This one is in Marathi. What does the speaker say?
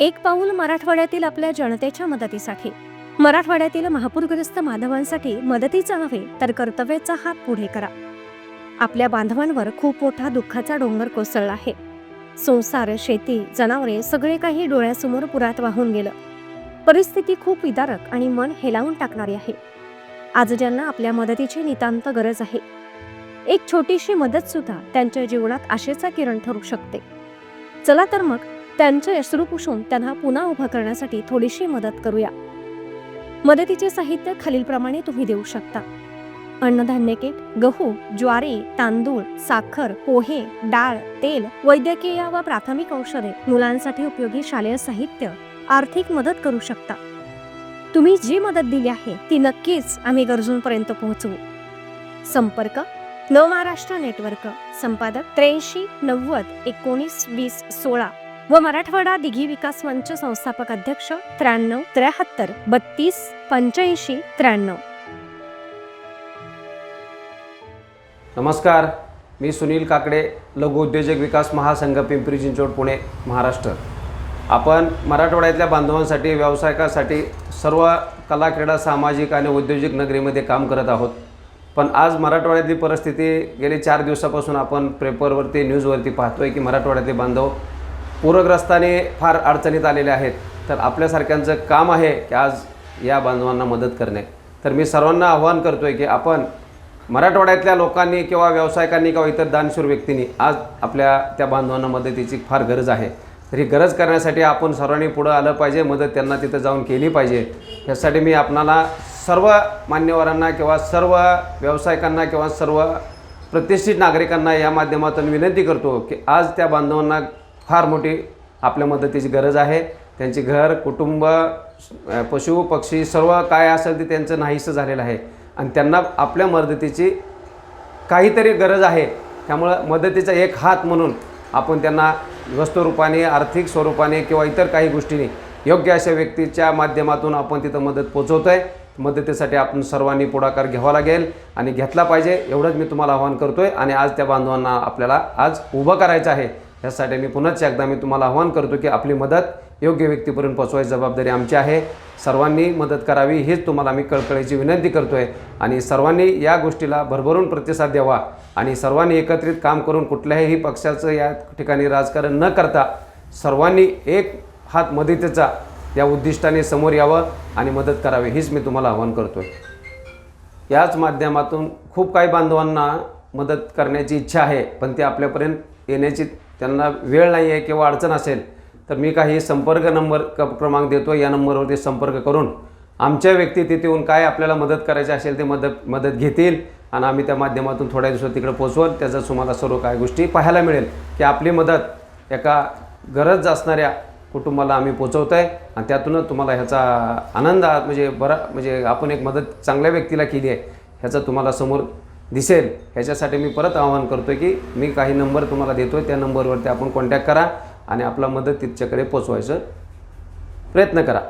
एक पाऊल मराठवाड्यातील आपल्या जनतेच्या मदतीसाठी. मराठवाड्यातील महापूरग्रस्त माधवांसाठी मदतीचा नव्हे तर कर्तव्याचा हात पुढे करा. आपल्या बांधवांवर खूप मोठा दुःखाचा डोंगर कोसळला आहे. संसार शेती जनावरे सगळे काही डोळ्यासमोर पुरात वाहून गेलं. परिस्थिती खूप विदारक आणि मन हेलावून टाकणारी आहे. आज ज्यांना आपल्या मदतीची नितांत गरज आहे. एक छोटीशी मदत सुद्धा त्यांच्या जीवनात आशेचा किरण ठरू शकते. चला तर मग त्यांचे अश्रू पुसून त्यांना पुन्हा उभं करण्यासाठी थोडीशी मदत करूया. मदतीचे साहित्य खालीलप्रमाणे तुम्ही देऊ शकता. अन्नधान्य किट गहू ज्वारी तांदूळ साखर पोहे डाळ तेल वैद्यकीय व प्राथमिक औषधे मुलांसाठी उपयोगी शालेय साहित्य आर्थिक मदत करू शकता. तुम्ही जी मदत दिली आहे ती नक्कीच आम्ही गरजूंपर्यंत पोहोचवू. संपर्क नव महाराष्ट्र नेटवर्क संपादक त्र्याऐंशी नव्वद एकोणीस वीस सोळा. व मराठवाडा दिघी विकास मंच संस्थापक अध्यक्ष त्र्याण्णव त्र्याहत्तर बत्तीस पंच्याऐंशी त्र्याण्णव. नमस्कार मी सुनील काकडे लघु उद्योजक विकास महासंघ पिंपरी चिंचवड पुणे महाराष्ट्र. आपण मराठवाड्यातल्या बांधवांसाठी व्यावसायिकासाठी सर्व कला क्रीडा सामाजिक आणि औद्योगिक नगरीमध्ये काम करत आहोत. पण आज मराठवाड्यातली परिस्थिती गेली चार दिवसापासून आपण पेपरवरती न्यूजवरती पाहतोय की मराठवाड्यातले बांधव पूरग्रस्ताने फार अडचणीत आलेले आहेत. तर आपल्यासारख्यांचं काम आहे की आज या बांधवांना मदत करणे. तर मी सर्वांना आव्हान आहे की आपण मराठवाड्यातल्या लोकांनी किंवा व्यावसायिकांनी किंवा इतर दानशूर व्यक्तींनी आज आपल्या त्या बांधवांना मदतीची फार गरज आहे. तर ही गरज करण्यासाठी आपण सर्वांनी पुढं आलं पाहिजे मदत त्यांना तिथं जाऊन केली पाहिजे. यासाठी मी आपणाला सर्व मान्यवरांना किंवा सर्व व्यावसायिकांना किंवा सर्व प्रतिष्ठित नागरिकांना या माध्यमातून विनंती करतो की आज त्या बांधवांना फार मोठी आपल्या मदतीची गरज आहे. त्यांची घर कुटुंब पशु पक्षी सर्व काय असेल ते त्यांचं नाहीसं झालेलं आहे. आणि त्यांना आपल्या मदतीची काहीतरी गरज आहे. त्यामुळं मदतीचा एक हात म्हणून आपण त्यांना वस्तुरूपाने आर्थिक स्वरूपाने किंवा इतर काही गोष्टीने योग्य अशा व्यक्तीच्या माध्यमातून आपण तिथं मदत पोचवतो आहे मदतीसाठी आपण सर्वांनी पुढाकार घ्यावा लागेल आणि घेतला पाहिजे. एवढंच मी तुम्हाला आवाहन करतो आहे आणि आज त्या बांधवांना आपल्याला आज उभं करायचं आहे. यासाठी मी पुन्हाच एकदा मी तुम्हाला आवाहन करतो की आपली मदत योग्य व्यक्तीपर्यंत पोचवायची जबाबदारी आमची आहे. सर्वांनी मदत करावी हीच तुम्हाला मी कळकळीची विनंती करतो आहे आणि सर्वांनी या गोष्टीला भरभरून प्रतिसाद द्यावा. आणि सर्वांनी एकत्रित काम करून कुठल्याही पक्षाचं या ठिकाणी राजकारण न करता सर्वांनी एक हात मदतीचा या उद्दिष्टाने समोर यावं आणि मदत करावी हीच मी तुम्हाला आवाहन करतो आहे याच माध्यमातून खूप काही बांधवांना मदत करण्याची इच्छा आहे पण ते आपल्यापर्यंत येण्याची त्यांना वेळ नाही आहे किंवा अडचण असेल तर मी काही संपर्क नंबर क क्रमांक देतो या नंबरवरती संपर्क करून आमच्या व्यक्ती तिथे येऊन काय आपल्याला मदत करायची असेल ते मदत मदत घेतील आणि आम्ही त्या माध्यमातून थोड्या दिवसात तिकडे पोचवल त्याचं तुम्हाला सर्व काय गोष्टी पाहायला मिळेल की आपली मदत एका गरज असणाऱ्या कुटुंबाला आम्ही पोचवतो आहे आणि त्यातूनच तुम्हाला ह्याचा आनंद म्हणजे बरा म्हणजे आपण एक मदत चांगल्या व्यक्तीला केली आहे ह्याचा तुम्हाला समोर दिसेल. ह्याच्यासाठी मी परत आवाहन करतो की मी काही नंबर तुम्हाला देतो आहे त्या नंबरवरती आपण कॉन्टॅक्ट करा आणि आपला मदत तिच्याकडे पोचवायचं प्रयत्न करा.